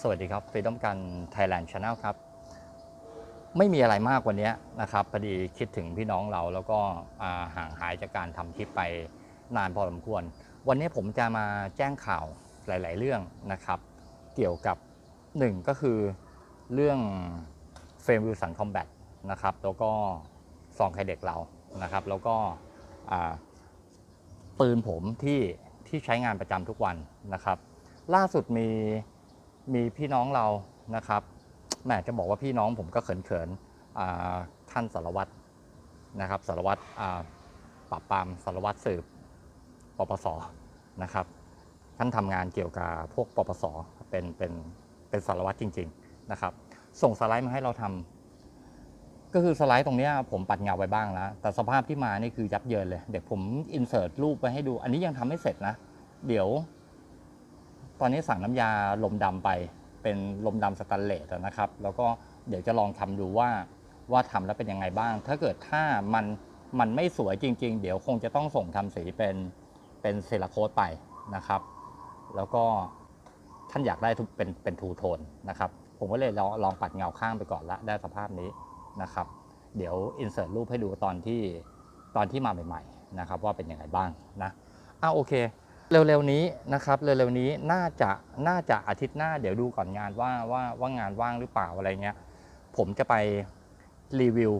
สวัสดีครับฟรีดอมกัน Thailand Channel ครับ ไม่มีอะไรมากวันนี้นะครับพอดีคิดถึงพี่น้องเราแล้วก็ห่างหายจากการทำคลิปไปนานพอสมควร วันนี้ผมจะมาแจ้งข่าวหลาย ๆ เรื่องนะครับ เกี่ยวกับหนึ่งก็คือเรื่องเฟรมวิลสันคอมแบทนะครับแล้วก็ซองไคเด็กเรานะครับ แล้วก็ปืนผมที่ที่ใช้งานประจำทุกวันนะครับ ล่าสุดมี มีพี่น้องเรานะครับแหมจะบอกว่าพี่น้องผมก็เขินๆอ่าท่านสารวัตรนะครับสารวัตรปราบปรามสารวัตรสืบปปสนะครับท่านทำงานเกี่ยวกับพวกปปสเป็นเป็นเป็นสารวัตรจริง ๆนะครับ ส่งสไลด์มาให้เราทำก็คือสไลด์ตรงนี้ผมปัดเงาไปบ้างแล้วแต่สภาพที่มานี่คือยับเยินเลย เดี๋ยวผมอินเสิร์ตรูปไปให้ดู อันนี้ยังทำไม่เสร็จนะ เดี๋ยว ตอนนี้สั่งน้ำยาลมดำไป เป็นลมดำสแตนเลสนะครับ แล้วก็เดี๋ยวจะลองทำดูว่าว่าทำแล้วเป็นยังไงบ้าง ถ้าเกิดถ้ามันมันไม่สวยจริง ๆ เดี๋ยวคงจะต้องส่งทำสีเป็นเป็นเซราโคตไปนะครับ แล้วก็ท่านอยากได้เป็นเป็นทูโทนนะครับ ผมก็เลยลองลองปัดเงาข้างไปก่อนละได้สภาพนี้นะครับ เดี๋ยวอินเสิร์ตรูปให้ดูตอนที่ตอนที่มาใหม่ ๆ นะครับ ว่าเป็นยังไงบ้างนะอ่าโอเค เร็วๆนี้นะครับเร็วๆนี้น่าจะน่าจะอาทิตย์หน้าเดี๋ยวดูก่อนงานว่าว่าว่างานว่างหรือเปล่าอะไรเงี้ยผมจะไปรีวิว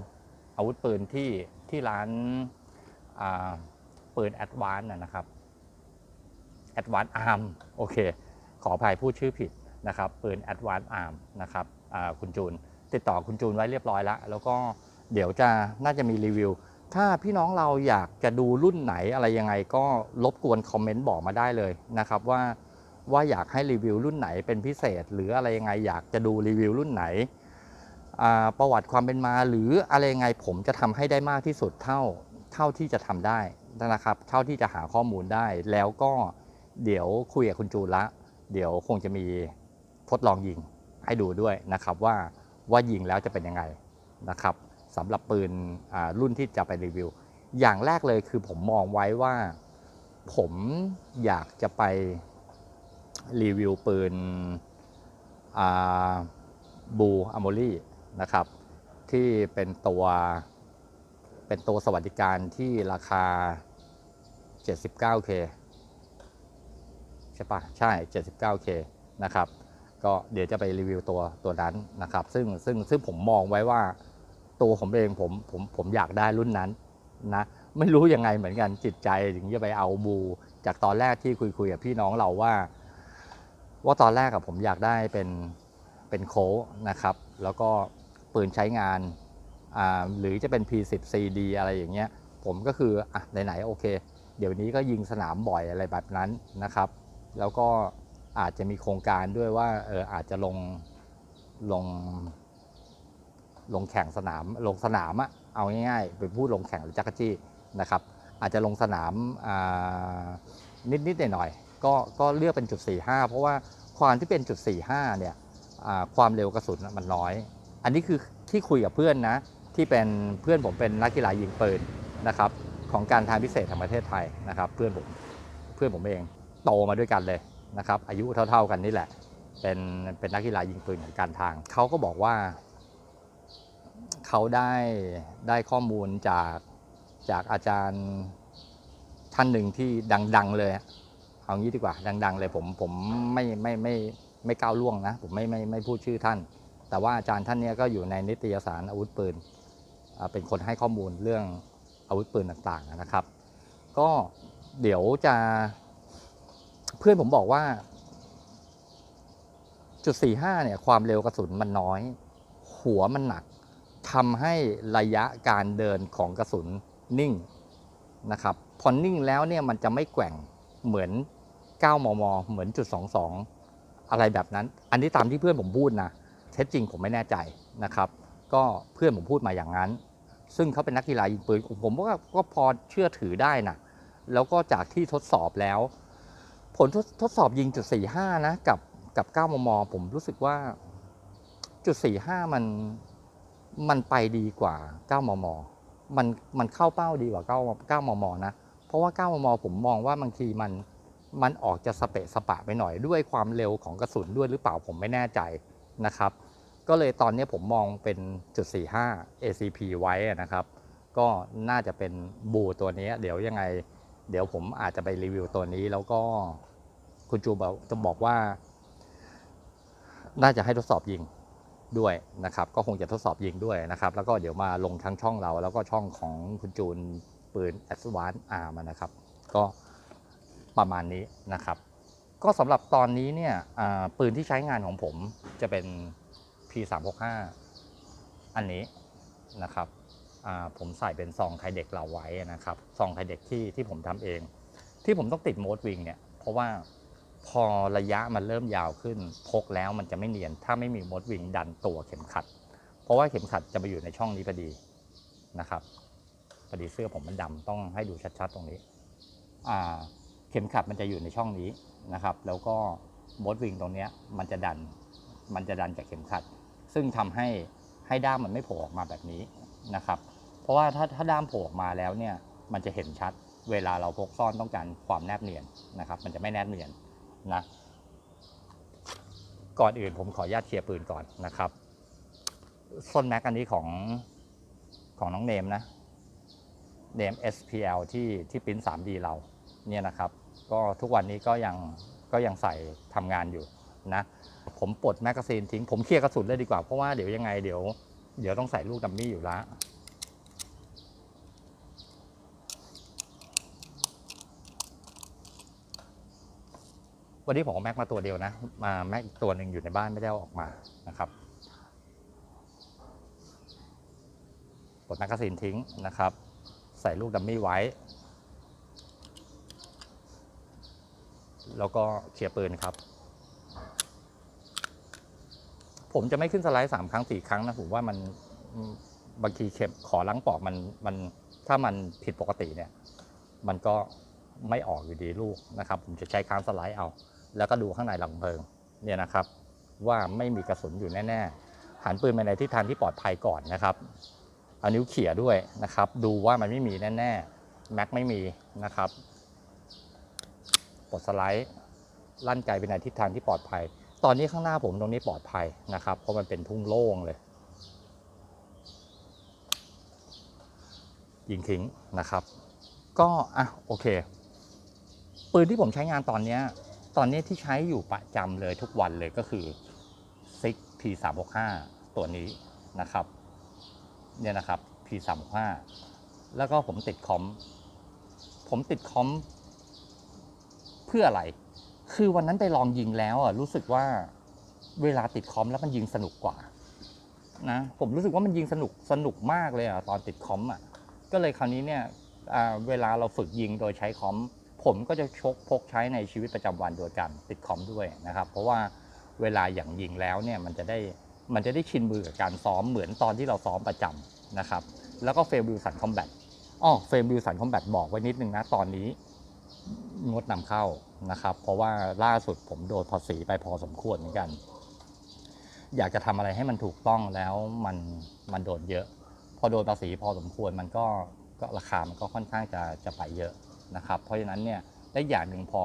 อาวุธปืนที่ที่ร้านปืนแอดวานนะครับแอดวานอาร์มโอเค ขออภัยพูดชื่อผิดนะครับปืนแอดวานอาร์มนะครับคุณจูน ติดต่อคุณจูนไว้เรียบร้อยแล้ว แล้วก็เดี๋ยวจะน่าจะมีรีวิว ถ้าพี่น้องเราอยากจะดูรุ่นไหนอะไรยังไงก็รบกวนคอมเมนต์บอกมาได้เลยนะครับว่าว่าอยากให้รีวิวรุ่นไหนเป็นพิเศษ หรืออะไรยังไงอยากจะดูรีวิวรุ่นไหนอ่าประวัติความเป็นมาหรืออะไรยังไงผมจะทำให้ได้มากที่สุดเท่าเท่าที่จะทำได้นะครับเท่าที่จะหาข้อมูลได้ แล้วก็เดี๋ยวคุยกับคุณจูนละ เดี๋ยวคงจะมีทดลองยิงให้ดูด้วยนะครับว่าว่ายิงแล้วจะเป็นยังไงนะครับ สำหรับปืนรุ่นที่จะไปรีวิว อย่างแรกเลยคือผมมองไว้ว่าผมอยากจะไปรีวิวปืนบูอ m ม r รี่นะครับที่เป็นตัวเป็นตัวสวัสดิการที่ราคา 79K ใช่ปะใช่ 79K นะครับ ก็เดี๋ยวจะไปรีวิวตัวตัวนั้นนะครับ ซึ่งซึ่งซึ่งผมมองไว้ว่า ตัวผมเองผมผมผมอยากได้รุ่นนั้นนะไม่รู้ยังไงเหมือนกันจิตใจถึงจะไปเอาบู จากตอนแรกที่คุยคุยกับพี่น้องเราว่า ว่าตอนแรกกับผมอยากได้เป็นเป็นโค้นะครับ แล้วก็ปืนใช้งานอ่าหรือจะเป็น P10 CD อะไรอย่างเงี้ย ผมก็คืออะไหนๆโอเค เดี๋ยวนี้ก็ยิงสนามบ่อยอะไรแบบนั้นนะครับ แล้วก็อาจจะมีโครงการด้วยว่าเอออาจจะลงลง ลงแข่งสนามลงสนามอะเอาง่ายๆไปพูดลงแข่งหรือจักรจี้นะครับ อาจจะลงสนามนิดนิดๆหน่อยๆก็ก็เลือกเป็นจุด45 เพราะว่าความที่เป็นจุด45เนี่ยความเร็วกระสุนมันน้อย อันนี้คือที่คุยกับเพื่อนนะที่เป็นเพื่อนผมเป็นนักกีฬายิงปืนนะครับของการทางพิเศษแห่งประเทศไทยนะครับ เพื่อนผมเพื่อนผมเองโตมาด้วยกันเลยนะครับ อายุเท่า ๆกันนี่แหละ เป็นเป็นนักกีฬายิงปืนของการทางเขาก็บอกว่า เขาได้ได้ข้อมูลจากจากอาจารย์ท่านหนึ่งที่ดัง ๆ เลยเอางี้ดีกว่าดัง ๆ เลยผมผมไม่ไม่ไม่ไม่ก้าวล่วงนะ ผมไม่ไม่ไม่พูดชื่อท่าน แต่ว่าอาจารย์ท่านนี้ก็อยู่ในนิตยสารอาวุธปืนเป็นคนให้ข้อมูลเรื่องอาวุธปืนต่าง ๆ นะครับ ก็เดี๋ยวจะเพื่อนผมบอกว่า จุด 45 เนี่ย ความเร็วกระสุนมันน้อย หัวมันหนัก ทำให้ระยะการเดินของกระสุนนิ่งนะครับพอนิ่งแล้วเนี่ยมันจะไม่แกว่งเหมือน 9 มม เหมือนจุด 22 อะไรแบบนั้น อันนี้ตามที่เพื่อนผมพูดนะเท็จจริงผมไม่แน่ใจนะครับ ก็เพื่อนผมพูดมาอย่างนั้น ซึ่งเขาเป็นนักกีฬายิงปืนผมว่าก็พอเชื่อถือได้นะแล้วก็จากที่ทดสอบแล้ว ผลทดทดสอบยิงจุด 45 นะ กับกับ 9 มม ผมรู้สึกว่าจุด 45 มัน มันไปดีกว่า 9 มม มันมันเข้าเป้าดีกว่า 9 9 มม นะ เพราะว่า 9 มม ผมมองว่าบางทีมันมันออกจะสเปะสปะไปหน่อยด้วยความเร็วของกระสุนด้วยหรือเปล่าผมไม่แน่ใจนะครับ ก็เลยตอนนี้ผมมองเป็นจุด45 ACP ไว้นะครับ ก็น่าจะเป็นบูตัวนี้ เดี๋ยวยังไง เดี๋ยวผมอาจจะไปรีวิวตัวนี้แล้วก็คุณจูบอกจะบอกว่า น่าจะให้ทดสอบยิง ด้วยนะครับก็คงจะทดสอบยิงด้วยนะครับ แล้วก็เดี๋ยวมาลงทั้งช่องเรา แล้วก็ช่องของคุณจูนปืน a d v a n c e Arm นะครับ ก็ประมาณนี้นะครับ ก็สำหรับตอนนี้เนี่ยปืนที่ใช้งานของผมจะเป็น P365 อันนี้นะครับผมใส่เป็นซองไทเด็กเราไว้นะครับซองไทเด็กที่ที่ผมทำเอง ที่ผมต้องติดโมดวิงเนี่ยเพราะว่า พอระยะมันเริ่มยาวขึ้น พกแล้วมันจะไม่เนียน ถ้าไม่มีมดวิ่งดันตัวเข็มขัด เพราะว่าเข็มขัดจะไปอยู่ในช่องนี้พอดีนะครับพอดีเสื้อผมมันดำต้องให้ดูชัดๆตรงนี้ อ่า เข็มขัดมันจะอยู่ในช่องนี้นะครับ แล้วก็มดวิ่งตรงเนี้ยมันจะดัน มันจะดันจากเข็มขัด ซึ่งทำให้ให้ด้ามมันไม่โผล่ออกมาแบบนี้นะครับ เพราะว่าถ้าถ้าด้ามโผล่ออกมาแล้วเนี่ยมันจะเห็นชัด เวลาเราพกซ่อนต้องการความแนบเนียนนะครับ มันจะไม่แนบเนียน นะก่อนอื่นผมขออนุญาตเคลียร์ปืนก่อนนะครับส้นแม็กอันนี้ของของน้องเนมนะเนม SPL ที่ที่ปริ้น 3D เราเนี่ยนะครับ ก็ทุกวันนี้ก็ยังก็ยังใส่ทำงานอยู่นะ ผมปลดแมกกาซีนทิ้ง ผมเคลียร์กระสุนเลยดีกว่า เพราะว่าเดี๋ยวยังไงเดี๋ยว เดี๋ยวต้องใส่ลูกดัมมี่อยู่แล้ว วันนี้ผมเอาแม็กมาตัวเดียวนะ มาแม็กอีกตัวหนึ่งอยู่ในบ้านไม่ได้เอาออกมานะครับปลดแมกกาซีนทิ้งนะครับ ใส่ลูกดัมมี่ไว้ แล้วก็เคลียปืนครับ ผมจะไม่ขึ้นสไลด์สามครั้งสี่ครั้งนะผมว่ามันบางทีเข็มขอล้างปอกมันมันถ้ามันผิดปกติเนี่ย มันก็ไม่ออกอยู่ดีลูกนะครับ ผมจะใช้ค้างสไลด์เอา แล้วก็ดูข้างในลำเพลิงเนี่ยนะครับว่าไม่มีกระสุนอยู่แน่ๆหันปืนไปในทิศทางที่ปลอดภัยก่อนนะครับเอานิ้วเขี่ยด้วยนะครับ ดูว่ามันไม่มีแน่ๆแม็กไม่มีนะครับปลดสไลด์ลั่นไกลไปในทิศทางที่ปลอดภัย ตอนนี้ข้างหน้าผมตรงนี้ปลอดภัยนะครับ เพราะมันเป็นทุ่งโล่งเลยยิงทิ้งนะครับ ก็อะโอเค ปืนที่ผมใช้งานตอนนี้ ตอนนี้ที่ใช้อยู่ประจำเลยทุกวันเลยก็คือ Six P365 ตัวนี้นะครับ เนี่ยนะครับ P365 แล้วก็ผมติดคอม ผมติดคอม เพื่ออะไร คือวันนั้นไปลองยิงแล้วอะรู้สึกว่าเวลาติดคอมแล้วมันยิงสนุกกว่านะผมรู้สึกว่ามันยิงสนุกสนุกมากเลยอะตอนติดคอมอะก็เลยคราวนี้เนี่ยเวลาเราฝึกยิงโดยใช้คอม ผมก็จะชกพกใช้ในชีวิตประจำวันโดยการติดคอมด้วยนะครับ เพราะว่าเวลาอย่างยิงแล้วเนี่ยมันจะได้มันจะได้ชินมือกับการซ้อมเหมือนตอนที่เราซ้อมประจำนะครับ แล้วก็เฟรมบิวสันคอมแบทอ๋อเฟรมบิวสันคอมแบทบอกไว้นิดนึงนะตอนนี้งดนำเข้านะครับ เพราะว่าล่าสุดผมโดนภาษีไปพอสมควรเหมือนกัน อยากจะทำอะไรให้มันถูกต้องแล้วมันมันโดนเยอะ พอโดนภาษีพอสมควรมันก็ก็ราคามันก็ค่อนข้างจะจะไปเยอะ นะครับ เพราะฉะนั้นเนี่ยและอย่างหนึ่งพอ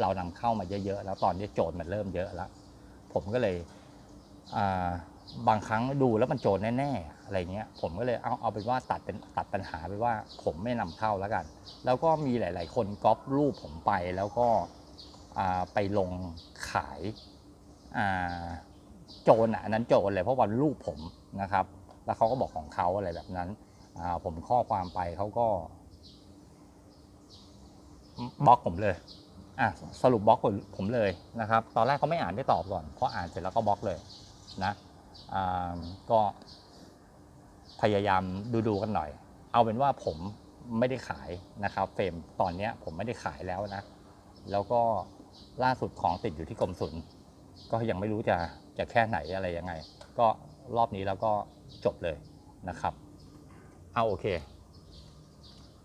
เรานำเข้ามาเยอะๆ แล้วตอนนี้โจทย์มันเริ่มเยอะแล้ว ผมก็เลยบางครั้งดูแล้วมันโจรแน่ๆอะไรเงี้ยผมก็เลยเอาเอาเป็นว่าตัดเป็นตัดปัญหาไปว่าผมไม่นำเข้าแล้วกัน แล้วก็มีหลาย ๆ คนก๊อปรูปผมไปแล้วก็ไปลงขายาโจรอะนั้นโจรเลยเพราะวันรูปผมนะครับ แล้วเขาก็บอกของเขาอะไรแบบนั้นผมข้อความไปเขาก็ บล็อกผมเลยอะสรุปบล็อกผมเลยนะครับ ตอนแรกเขาไม่อ่านได้ตอบก่อนพออ่านเสร็จแล้วก็บล็อกเลยนะอ่าก็พยายามดูดูๆกันหน่อย เอาเป็นว่าผมไม่ได้ขายนะครับ เฟรมตอนเนี้ยผมไม่ได้ขายแล้วนะ แล้วก็ล่าสุดของติดอยู่ที่กรมศุลก็ยังไม่รู้จะจะแค่ไหนอะไรยังไง ก็รอบนี้แล้วก็จบเลยนะครับ เอาโอเค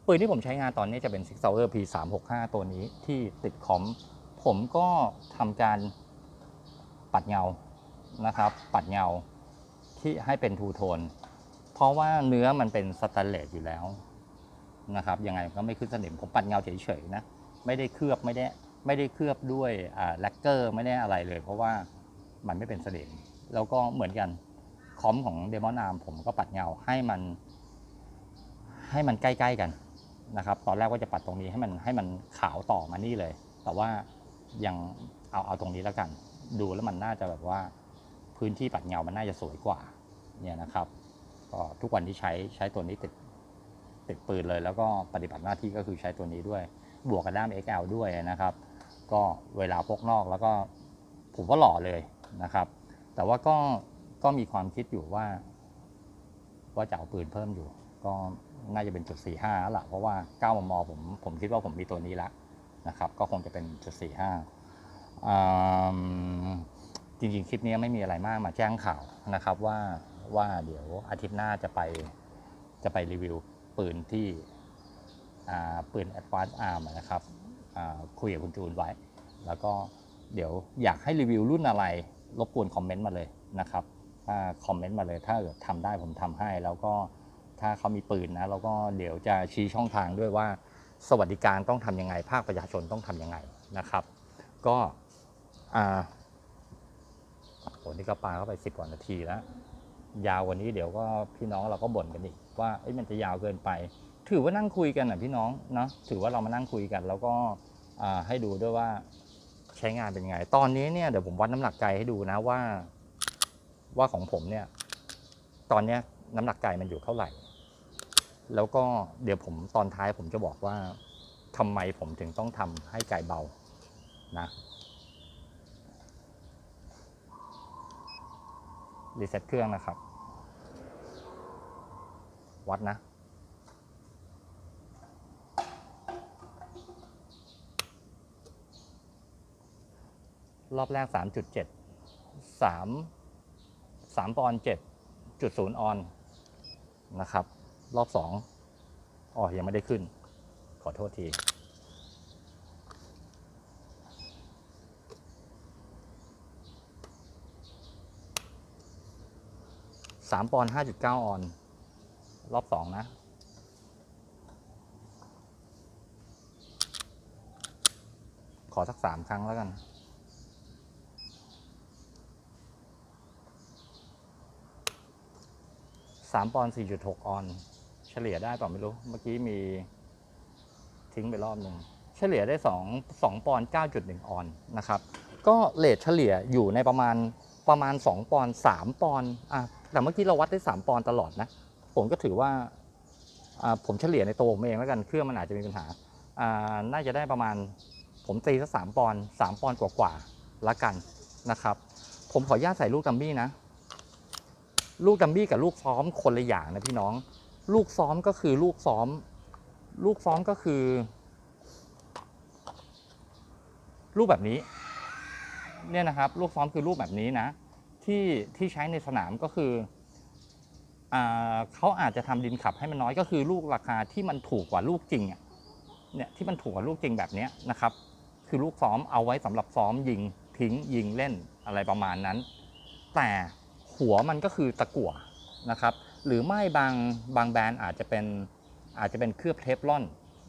ปืนที่ผมใช้งานตอนนี้จะเป็น Six Sauer P365 ตัวนี้ที่ติดคอม ผมก็ทำการปัดเงานะครับ ปัดเงาที่ให้เป็นทูโทน เพราะว่าเนื้อมันเป็นสแตนเลสอยู่แล้วนะครับยังไงก็ไม่ขึ้นสนิมผมปัดเงาเฉยๆนะ ไม่ได้เคลือบไม่ได้ไม่ได้เคลือบด้วยแลกเกอร์ไม่ได้อะไรเลย เพราะว่ามันไม่เป็นสนิมแล้วก็เหมือนกันคอมของเดมอนอาร์มผมก็ปัดเงาให้มันให้มันใกล้ ๆ กัน นะครับ ตอนแรกว่าจะปัดตรงนี้ให้มันให้มันขาวต่อมานี่เลย แต่ว่ายังเอาเอาตรงนี้แล้วกัน ดูแล้วมันน่าจะแบบว่าพื้นที่ปัดเงามันน่าจะสวยกว่าเนี่ยนะครับก็ทุกวันที่ใช้ใช้ตัวนี้ติดติดปืนเลยแล้วก็ปฏิบัติหน้าที่ก็คือใช้ตัวนี้ด้วย บวกกับด้าม XL ด้วยนะครับ ก็เวลาพกนอกแล้วก็ผมว่าหล่อเลยนะครับ แต่ว่าก็ก็มีความคิดอยู่ว่า ว่าจะเอาปืนเพิ่มอยู่ ก็ น่าจะเป็นจุดสี่ห้าละเพราะว่า9มมผมผมคิดว่าผมมีตัวนี้ละนะครับ ก็คงจะเป็นจุดสี่ห้าจริงๆ คลิปนี้ไม่มีอะไรมากมาแจ้งข่าวนะครับว่าว่าเดี๋ยวอาทิตย์หน้าจะไปจะไปรีวิวปืนที่ปืน Advanced Arm นะครับคุยกับคุณจูนไว้ แล้วก็เดี๋ยวอยากให้รีวิวรุ่นอะไร รบกวนคอมเมนต์มาเลยนะครับถ้าคอมเมนต์มาเลยถ้าเกิดทำได้ผมทำให้แล้วก็ ถ้าเขามีปืนนะแล้วก็เดี๋ยวจะชี้ช่องทางด้วยว่า สวัสดิการต้องทำยังไง ภาคประชาชนต้องทำยังไงนะครับ ก็อ่าโหนี่ก็ปาเข้าไปสิบกว่านาทีแล้ว ยาวกว่านี้เดี๋ยวก็พี่น้องเราก็บ่นกันอีกว่าเอ้มันจะยาวเกินไป ถือว่านั่งคุยกันอะพี่น้องเนาะถือว่าเรามานั่งคุยกัน แล้วก็ให้ดูด้วยว่าใช้งานเป็นยังไง ตอนนี้เนี่ยเดี๋ยวผมวัดน้ำหนักไก่ให้ดูนะว่า ว่าของผมเนี่ย ตอนเนี้ยน้ำหนักไก่มันอยู่เท่าไหร่ แล้วก็เดี๋ยวผมตอนท้ายผมจะบอกว่าทำไมผมถึงต้องทำให้ไก่เบานะรีเซ็ตเครื่องนะครับ วัดนะ รอบแรก 3.7 3 3ปอนด์7.0 ออนนะครับ รอบ2อ๋อยังไม่ได้ขึ้น ขอโทษที สามปอนห้าจุดเก้าออน รอบสองนะขอสักสามครั้งแล้วกัน สามปอนสี่จุดหกออน ลี่ยได้เปล่าไม่รู้ เมื่อกี้มีทิ้งไปรอบหนึ่งเฉลี่ยได้สองสองปอนเก้าจุดหนึ่งออนนะครับ ก็เลทเฉลี่ยอยู่ในประมาณประมาณ 2 ปอนด์3ปอนด์อะแต่เมื่อกี้เราวัดได้ 3 ปอนด์ตลอดนะ ผมก็ถือว่าอ่าผมเฉลี่ยในตัวผมเองแล้วกันเครื่องมันอาจจะมีปัญหาอ่าน่าจะได้ประมาณผมตีสักสามปอนด์สามปอนด์กว่าๆละกันนะครับ ผมขออนุญาตใส่ลูกดัมบี้นะ ลูกดัมบี้กับลูกซ้อมคนละอย่างนะพี่น้อง ลูกซ้อมก็คือลูกซ้อม ลูกซ้อมก็คือลูกแบบนี้ เนี่ยนะครับ ลูกซ้อมคือรูปแบบนี้นะ ที่ที่ใช้ในสนามก็คืออเขาอาจจะทำดินขับให้มันน้อยก็คือลูกราคาที่มันถูกกว่าลูกจริงเนี่ยที่มันถูกกว่าลูกจริงแบบนี้นะครับ คือลูกซ้อมเอาไว้สำหรับซ้อมยิงทิ้งยิงเล่นอะไรประมาณนั้น แต่หัวมันก็คือตะกั่วนะครับ หรือไม่บางบางแบรนด์อาจจะเป็นอาจจะเป็นเคลือบเทฟลอน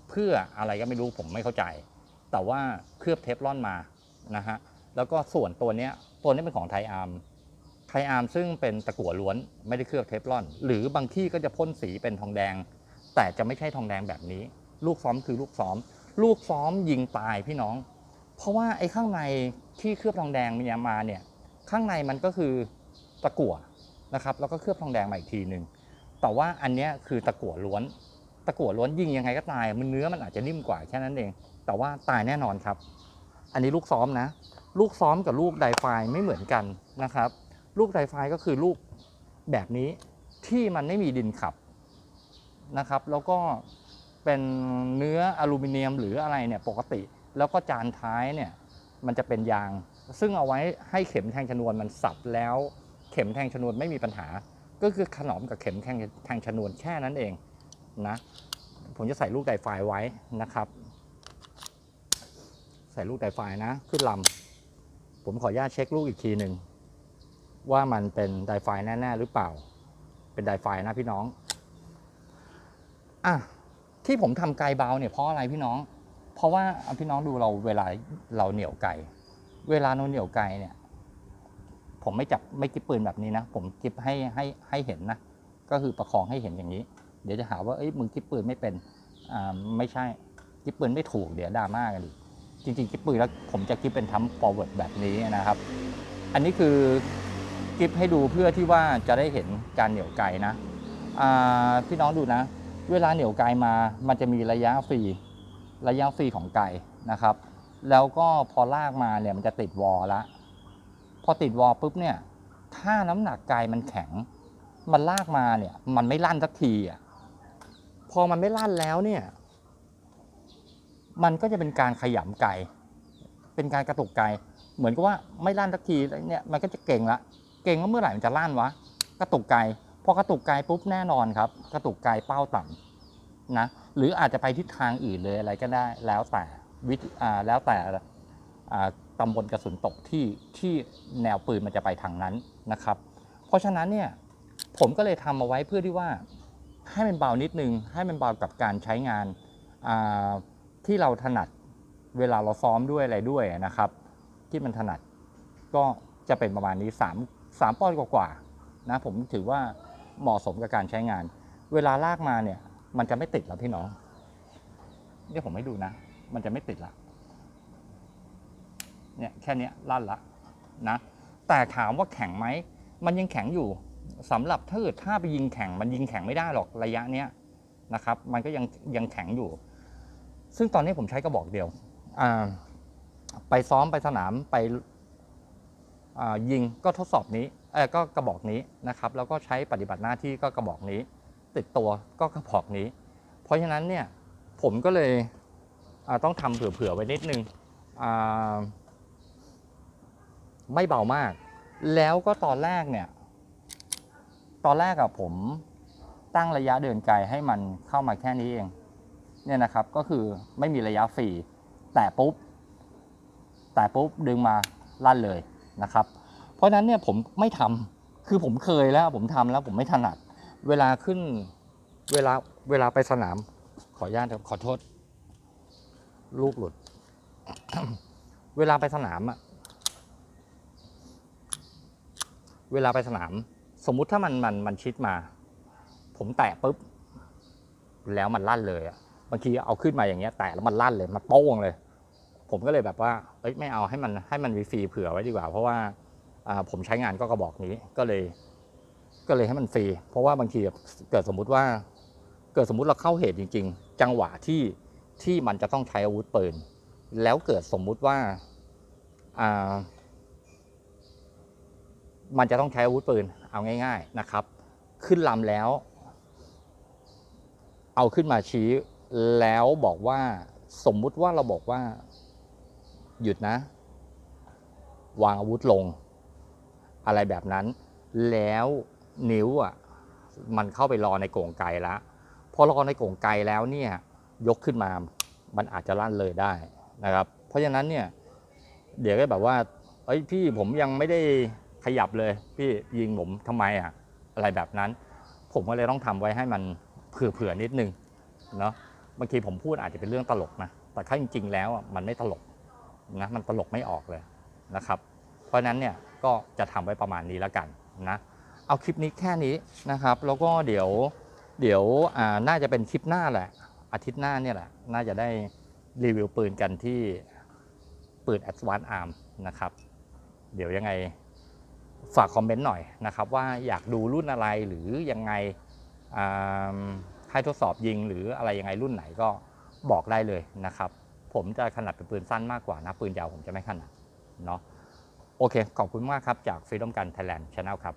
เพื่ออะไรก็ไม่รู้ผมไม่เข้าใจ แต่ว่าเคลือบเทฟลอนมานะฮะแล้วก็ส่วนตัวเนี้ยตัวนี้เป็นของไทอาร์มไทอาร์มซึ่งเป็นตะกั่วล้วนไม่ได้เคลือบเทฟลอน หรือบางที่ก็จะพ่นสีเป็นทองแดง แต่จะไม่ใช่ทองแดงแบบนี้ ลูกซ้อมคือลูกซ้อม ลูกซ้อมยิงตายพี่น้อง เพราะว่าไอ้ข้างในที่เคลือบทองแดงมีมาเนี่ยข้างในมันก็คือตะกั่ว นะครับแล้วก็เคลือบทองแดงมาอีกทีหนึ่งแต่ว่าอันนี้คือตะกั่วล้วน ตะกั่วล้วนยิงยังไงก็ตาย มันเนื้อมันอาจจะนิ่มกว่าแค่นั้นเอง แต่ว่าตายแน่นอนครับ อันนี้ลูกซ้อมนะ ลูกซ้อมกับลูกไดไฟไม่เหมือนกันนะครับ ลูกไดไฟก็คือลูกแบบนี้ที่มันไม่มีดินขับนะครับ แล้วก็เป็นเนื้ออลูมิเนียมหรืออะไรเนี่ยปกติ แล้วก็จานท้ายเนี่ยมันจะเป็นยาง ซึ่งเอาไว้ให้เข็มแทงชนวนมันสับแล้ว เข็มแทงชนวนไม่มีปัญหา ก็คือขนอมกับเข็มแทงแทงชนวนแค่นั้นเองนะ ผมจะใส่ลูกไดไฟไว้นะครับ ใส่ลูกไดไฟนะ ขึ้นลำผมขออนุญาตเช็คลูกอีกทีหนึ่งว่ามันเป็นไดไฟแน่ ๆ หรือเปล่า เป็นไดไฟนะพี่น้องอะที่ผมทำไกลเบาเนี่ยเพราะอะไรพี่น้อง เพราะว่าพี่น้องดูเราเวลาเราเหนี่ยวไก่ เวลาเราเหนี่ยวไก่เนี่ย ผมไม่จับไม่กิบปืนแบบนี้นะ ผมกิบให้ให้ให้เห็นนะ ก็คือประคองให้เห็นอย่างนี้ เดี๋ยวจะหาว่าเอ้ยมึงกิบปืนไม่เป็นอ่าไม่ใช่กิบปืนไม่ถูกเดี๋ยวดราม่ากันดิจริงๆกิบปืนแล้วผมจะกิบเป็นทั้ม forward แบบนี้นะครับ อันนี้คือกิบให้ดูเพื่อที่ว่าจะได้เห็นการเหนี่ยวไกนะอ่าพี่น้องดูนะ เวลาเหนี่ยวไกมามันจะมีระยะฟรีระยะฟรีของไกนะครับ แล้วก็พอลากมาเนี่ยมันจะติดวอลละ พอติดวอลปุ๊บเนี่ย ถ้าน้ำหนักไกมันแข็ง มันลากมาเนี่ย มันไม่ลั่นสักทีอะพอมันไม่ลั่นแล้วเนี่ย มันก็จะเป็นการขยำไกเป็นการกระตุกไกเหมือนกับว่าไม่ลั่นสักทีเนี่ยมันก็จะเก่งละ เก่งว่าเมื่อไหร่มันจะลั่นวะ กระตุกไกพอกระตุกไกปุ๊บแน่นอนครับ กระตุกไกเป้าต่ำนะ หรืออาจจะไปทิศทางอื่นเลยอะไรก็ได้ แล้วแต่วิธีอ่าแล้วแต่อ่า ตำบลกระสุนตกที่ที่แนวปืนมันจะไปทางนั้นนะครับ เพราะฉะนั้นเนี่ยผมก็เลยทำเอาไว้เพื่อที่ว่าให้มันเบานิดนึง ให้มันเบากับการใช้งานที่เราถนัดเวลาเราซ้อมด้วยอะไรด้วยนะครับ ที่มันถนัดก็จะเป็นประมาณนี้3 3ปอนด์กว่าๆนะผมถือว่าเหมาะสมกับการใช้งาน เวลาลากมาเนี่ยมันจะไม่ติดแล้วพี่น้องนี่ผมให้ดูนะ มันจะไม่ติดละ เนี่ยแค่นี้ลั่นละนะแต่ถามว่าแข็งไหมมันยังแข็งอยู่สำหรับถ้าเกิดถ้าไปยิงแข็งมันยิงแข็งไม่ได้หรอกระยะเนี้ยนะครับ มันก็ยังยังแข็งอยู่ ซึ่งตอนนี้ผมใช้กระบอกเดียวไปซ้อมไปสนามไปยิงก็ทดสอบนี้ก็กระบอกนี้นะครับแล้วก็ใช้ปฏิบัติหน้าที่ก็กระบอกนี้ ติดตัวก็กระบอกนี้ เพราะฉะนั้นเนี่ยผมก็เลยต้องทำเผื่อๆไว้นิดนึงอ่า ไม่เบามาก แล้วก็ตอนแรกเนี่ย ตอนแรกอะผมตั้งระยะเดินไกลให้มันเข้ามาแค่นี้เอง เนี่ยนะครับก็คือไม่มีระยะฟรีแต่ปุ๊บ แต่ปุ๊บดึงมาลั่นเลยนะครับ เพราะฉะนั้นเนี่ยผมไม่ทำคือผมเคยแล้วผมทำแล้วผมไม่ถนัด เวลาขึ้นเวลาเวลาไปสนามขออนุญาตครับขอโทษ ลูกหลุด เวลาไปสนามอะ เวลาไปสนาม สมมุติถ้ามันมันมันชิดมา ผมแตะปุ๊บ แล้วมันลั่นเลยอะบางทีเอาขึ้นมาอย่างเงี้ยแตะแล้วมันลั่นเลยมันโป้งเลย ผมก็เลยแบบว่าเอ้ยไม่เอาให้มันให้มันฟรีเผื่อไว้ดีกว่า เพราะว่าอ่าผมใช้งานก็กระบอกนี้ก็เลย ก็เลยให้มันฟรี เพราะว่าบางทีเกิดสมมุติว่า เกิดสมมุติเราเข้าเหตุจริง ๆ จังหวะที่ที่มันจะต้องใช้อาวุธปืน แล้วเกิดสมมุติว่าอ่า มันจะต้องใช้อาวุธปืนเอาง่าย ๆนะครับ ขึ้นลำแล้ว เอาขึ้นมาชี้แล้วบอกว่าสมมุติว่าเราบอกว่า หยุดนะ วางอาวุธลง อะไรแบบนั้น แล้วนิ้วอะมันเข้าไปรอในโก่งไกลแล้วพอรอในโก่งไกลแล้วเนี่ยยกขึ้นมา มันอาจจะลั่นเลยได้นะครับ เพราะฉะนั้นเนี่ย เดี๋ยวก็แบบว่าเอ้ยพี่ผมยังไม่ได้ ยับเลยพี่ยิงผมทำไมอะอะไรแบบนั้น ผมก็เลยต้องทำไว้ให้มันเผื่อๆนิดนึงเนาะบางทีผมพูดอาจจะเป็นเรื่องตลกนะแต่ถ้าจริง ๆ แล้วมันไม่ตลกนะมันตลกไม่ออกเลยนะครับ เพราะฉะนั้นเนี่ยก็จะทำไว้ประมาณนี้แล้วกันนะเอาคลิปนี้แค่นี้นะครับ แล้วก็เดี๋ยวเดี๋ยวน่าจะเป็นคลิปหน้าแหละ อาทิตย์หน้าเนี่ยแหละ น่าจะได้รีวิวปืนกันที่ปืน Advanced Arm นะครับ เดี๋ยวยังไง ฝากคอมเมนต์หน่อยนะครับว่าอยากดูรุ่นอะไรหรือยังไงให้ทดสอบยิงหรืออะไรยังไงรุ่นไหนก็บอกได้เลยนะครับ ผมจะถนัดเป็นปืนสั้นมากกว่านะ ปืนยาวผมจะไม่ถนัดเนาะโอเค ขอบคุณมากครับ จาก Freedom Gun Thailand Channel ครับ